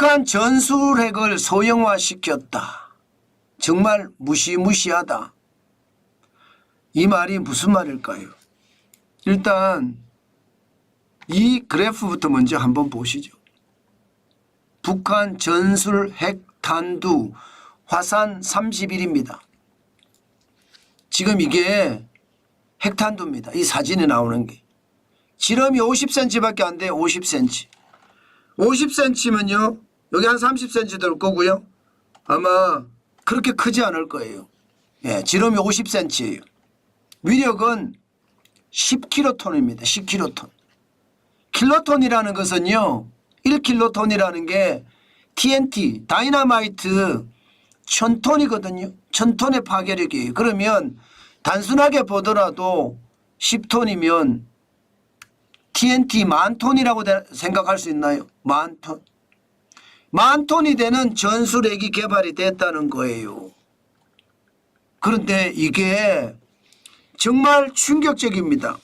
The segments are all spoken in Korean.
북한 전술핵을 소형화시켰다. 정말 무시무시하다. 이 말이 무슨 말일까요? 일단 이 그래프부터 먼저 한번 보시죠. 북한 전술 핵 탄두 화산 30일입니다. 지금 이게 핵탄두입니다. 이 사진에 나오는 게. 지름이 50cm밖에 안 돼요. 50cm. 50cm면요. 여기 한 30cm 될 거고요. 아마 그렇게 크지 않을 거예요. 예, 지름이 50cm예요. 위력은 10킬로톤입니다. 10킬로톤. 킬로톤이라는 것은요. 1킬로톤이라는 게 TNT, 다이나마이트 1000톤이거든요. 1000톤의 파괴력이에요. 그러면 단순하게 보더라도 10톤이면 TNT 만 톤이라고 대- 생각할 수 있나요? 만 톤. 만 톤이 되는 전술핵이 개발이 됐다는 거예요. 그런데 이게 정말 충격적입니다.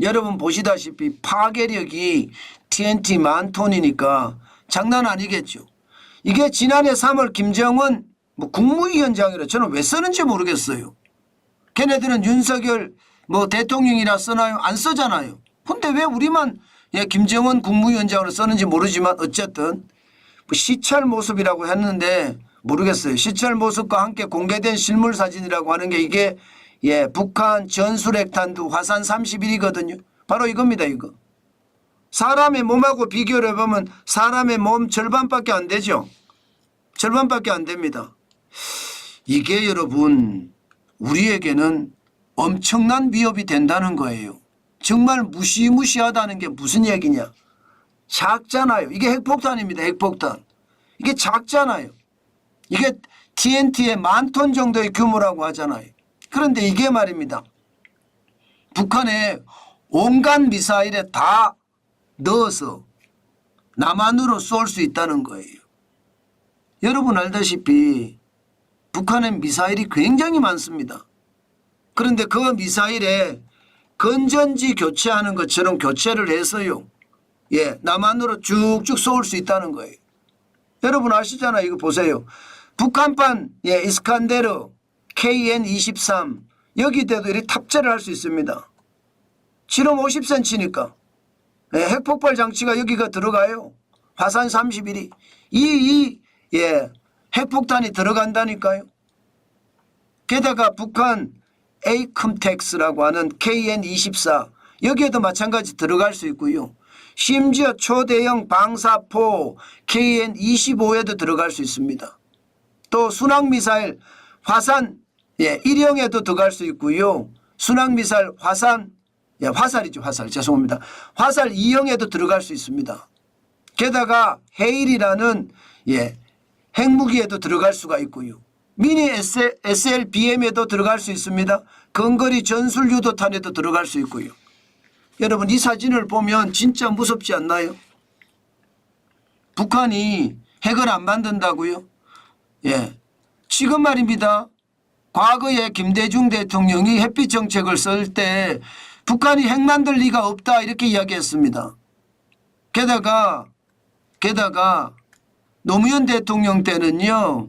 여러분 보시다시피 파괴력이 TNT 만 톤이니까 장난 아니겠죠. 이게 지난해 3월 김정은 뭐 국무위원장이라 저는 왜 쓰는지 모르겠어요. 걔네들은 윤석열 뭐 대통령이라 쓰나요? 안 쓰잖아요. 근데 왜 우리만 예, 김정은 국무위원장으로 쓰는지 모르지만 어쨌든 뭐 시찰 모습이라고 했는데 모르겠어요. 시찰 모습과 함께 공개된 실물 사진이라고 하는 게 이게 예, 북한 전술핵탄두 화산 31이거든요. 바로 이겁니다, 이거. 사람의 몸하고 비교를 해보면 사람의 몸 절반밖에 안 되죠. 절반밖에 안 됩니다. 이게 여러분 우리에게는 엄청난 위협이 된다는 거예요. 정말 무시무시하다는 게 무슨 얘기냐. 작잖아요. 이게 핵폭탄입니다. 핵폭탄. 이게 작잖아요. 이게 TNT의 만 톤 정도의 규모라고 하잖아요. 그런데 이게 말입니다. 북한의 온갖 미사일에 다 넣어서 남한으로 쏠 수 있다는 거예요. 여러분 알다시피 북한의 미사일이 굉장히 많습니다. 그런데 그 미사일에 건전지 교체하는 것처럼 교체를 해서요. 예, 남한으로 쭉쭉 쏠 수 있다는 거예요. 여러분 아시잖아요. 이거 보세요. 북한판 예, 이스칸데르 KN23 여기 대도 이렇게 탑재를 할 수 있습니다. 지름 50cm니까 예, 핵폭발 장치가 여기가 들어가요. 화산 31이 이, 이 예, 핵폭탄이 들어간다니까요. 게다가 북한 에이컴텍스라고 하는 KN24 여기에도 마찬가지 들어갈 수 있고요. 심지어 초대형 방사포 KN25에도 들어갈 수 있습니다. 또 순항미사일 화산 예, 1형에도 들어갈 수 있고요. 순항미사일 화산 예, 화살이죠 화살 죄송합니다. 화살 2형에도 들어갈 수 있습니다. 게다가 헤일이라는 예, 핵무기에도 들어갈 수가 있고요. 미니 SLBM에도 들어갈 수 있습니다. 근거리 전술 유도탄에도 들어갈 수 있고요. 여러분 이 사진을 보면 진짜 무섭지 않나요? 북한이 핵을 안 만든다고요? 예. 지금 말입니다. 과거에 김대중 대통령이 햇빛 정책을 쓸 때 북한이 핵 만들 리가 없다 이렇게 이야기했습니다. 게다가 게다가 노무현 대통령 때는요.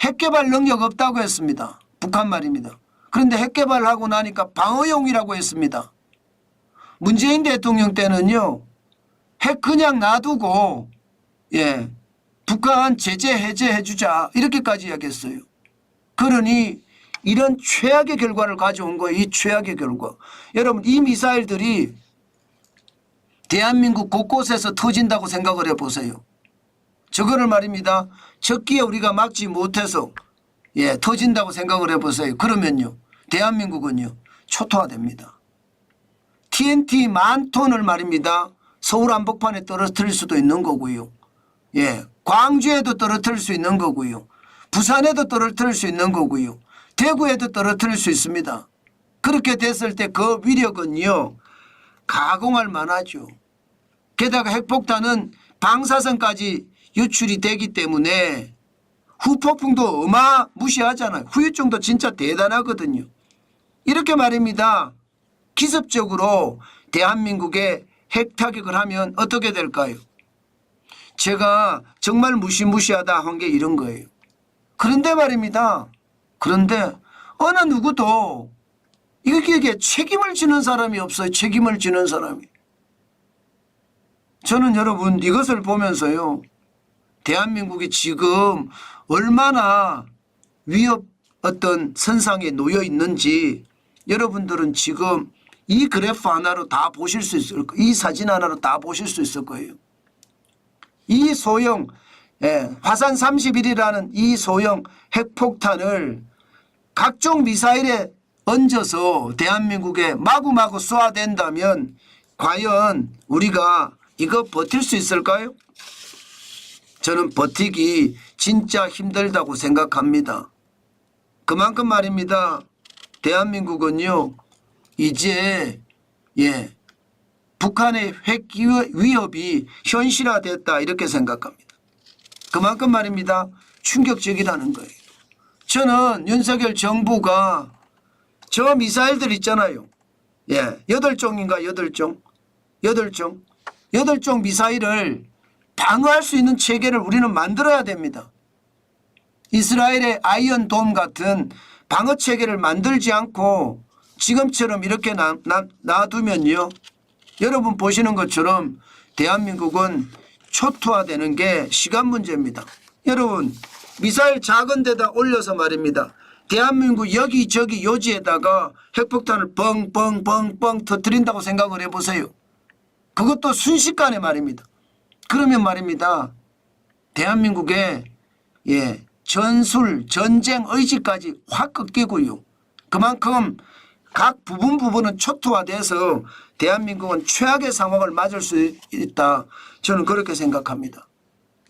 핵 개발 능력 없다고 했습니다. 북한 말입니다. 그런데 핵 개발하고 나니까 방어용이라고 했습니다. 문재인 대통령 때는요. 핵 그냥 놔두고 예. 북한 제재 해제해 주자 이렇게까지 이야기했어요. 그러니 이런 최악의 결과를 가져온 거예요. 이 최악의 결과. 여러분 이 미사일들이 대한민국 곳곳에서 터진다고 생각을 해보세요. 저거를 말입니다. 적기에 우리가 막지 못해서 예 터진다고 생각을 해보세요. 그러면요. 대한민국은요. 초토화됩니다. TNT 만 톤을 말입니다. 서울 한복판에 떨어뜨릴 수도 있는 거고요. 예, 광주에도 떨어뜨릴 수 있는 거고요. 부산에도 떨어뜨릴 수 있는 거고요. 대구에도 떨어뜨릴 수 있습니다. 그렇게 됐을 때 그 위력은요. 가공할 만하죠. 게다가 핵폭탄은 방사선까지 유출이 되기 때문에 후폭풍도 어마 무시하잖아요. 후유증도 진짜 대단하거든요. 이렇게 말입니다. 기습적으로 대한민국에 핵 타격을 하면 어떻게 될까요? 제가 정말 무시무시하다 한 게 이런 거예요. 그런데 말입니다. 그런데 어느 누구도 이게 책임을 지는 사람이 없어요. 책임을 지는 사람이. 저는 여러분 이것을 보면서요. 대한민국이 지금 얼마나 위협 어떤 선상에 놓여 있는지 여러분들은 지금 이 그래프 하나로 다 보실 수 있을 거예요. 이 사진 하나로 다 보실 수 있을 거예요. 이 소형 예, 화산 31이라는 이 소형 핵폭탄을 각종 미사일에 얹어서 대한민국에 마구마구 쏘아댄다면 과연 우리가 이거 버틸 수 있을까요? 저는 버티기 진짜 힘들다고 생각합니다. 그만큼 말입니다. 대한민국은요, 이제, 예, 북한의 핵 위협이 현실화됐다, 이렇게 생각합니다. 그만큼 말입니다. 충격적이라는 거예요. 저는 윤석열 정부가 저 미사일들 있잖아요. 예, 여덟 종인가 여덟 종, 여덟 종, 여덟 종 미사일을 방어할 수 있는 체계를 우리는 만들어야 됩니다. 이스라엘의 아이언 돔 같은 방어 체계를 만들지 않고 지금처럼 이렇게 놔, 놔, 놔두면요. 여러분 보시는 것처럼 대한민국은 초토화되는 게 시간 문제입니다. 여러분 미사일 작은 데다 올려서 말입니다. 대한민국 여기저기 요지에다가 핵폭탄을 뻥뻥뻥뻥 터뜨린다고 생각을 해보세요. 그것도 순식간에 말입니다. 그러면 말입니다. 대한민국의 예, 전술 전쟁 의지까지 확 꺾이고요. 그만큼 각 부분 부분은 초토화돼서 대한민국은 최악의 상황을 맞을 수 있다. 저는 그렇게 생각합니다.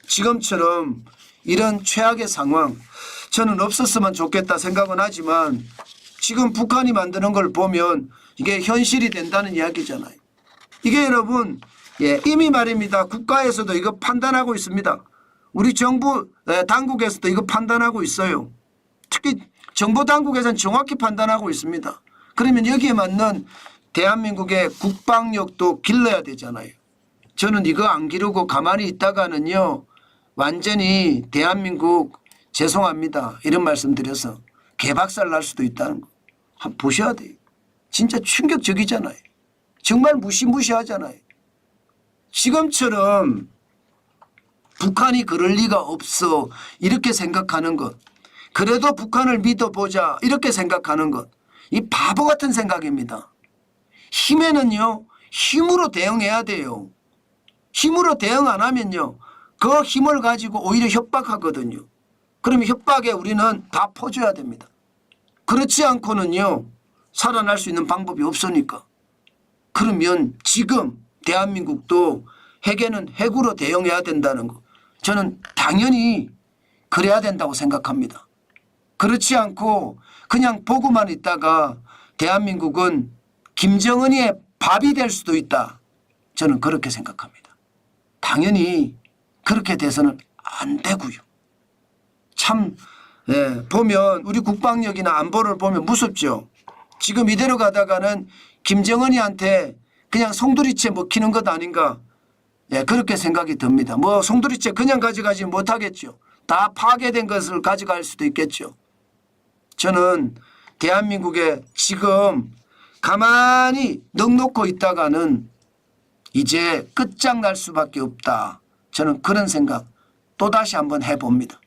지금처럼 이런 최악의 상황 저는 없었으면 좋겠다 생각은 하지만 지금 북한이 만드는 걸 보면 이게 현실이 된다는 이야기잖아요. 이게 여러분 예, 이미 말입니다. 국가에서도 이거 판단하고 있습니다. 우리 정부 에, 당국에서도 이거 판단하고 있어요. 특히 정보 당국에서는 정확히 판단하고 있습니다. 그러면 여기에 맞는 대한민국의 국방력도 길러야 되잖아요. 저는 이거 안 기르고 가만히 있다가는요 완전히 대한민국 죄송합니다 이런 말씀 드려서 개박살 날 수도 있다는 거 한번 보셔야 돼요. 진짜 충격적이잖아요. 정말 무시무시하잖아요. 지금처럼 북한이 그럴 리가 없어 이렇게 생각하는 것 그래도 북한을 믿어보자 이렇게 생각하는 것 이 바보 같은 생각입니다. 힘에는요 힘으로 대응해야 돼요. 힘으로 대응 안 하면요 그 힘을 가지고 오히려 협박하거든요. 그러면 협박에 우리는 다 퍼줘야 됩니다. 그렇지 않고는요 살아날 수 있는 방법이 없으니까 그러면 지금 대한민국도 핵에는 핵으로 대응해야 된다는 거 저는 당연히 그래야 된다고 생각합니다. 그렇지 않고 그냥 보고만 있다가 대한민국은 김정은의 밥이 될 수도 있다. 저는 그렇게 생각합니다. 당연히 그렇게 돼서는 안 되고요. 참 예, 보면 우리 국방력이나 안보를 보면 무섭죠. 지금 이대로 가다가는 김정은이한테 그냥 송두리째 먹히는 것 아닌가 예, 그렇게 생각이 듭니다. 뭐 송두리째 그냥 가져가지 못하겠죠. 다 파괴된 것을 가져갈 수도 있겠죠. 저는 대한민국에 지금 가만히 넉놓고 있다가는 이제 끝장날 수밖에 없다. 저는 그런 생각 또다시 한번 해봅니다.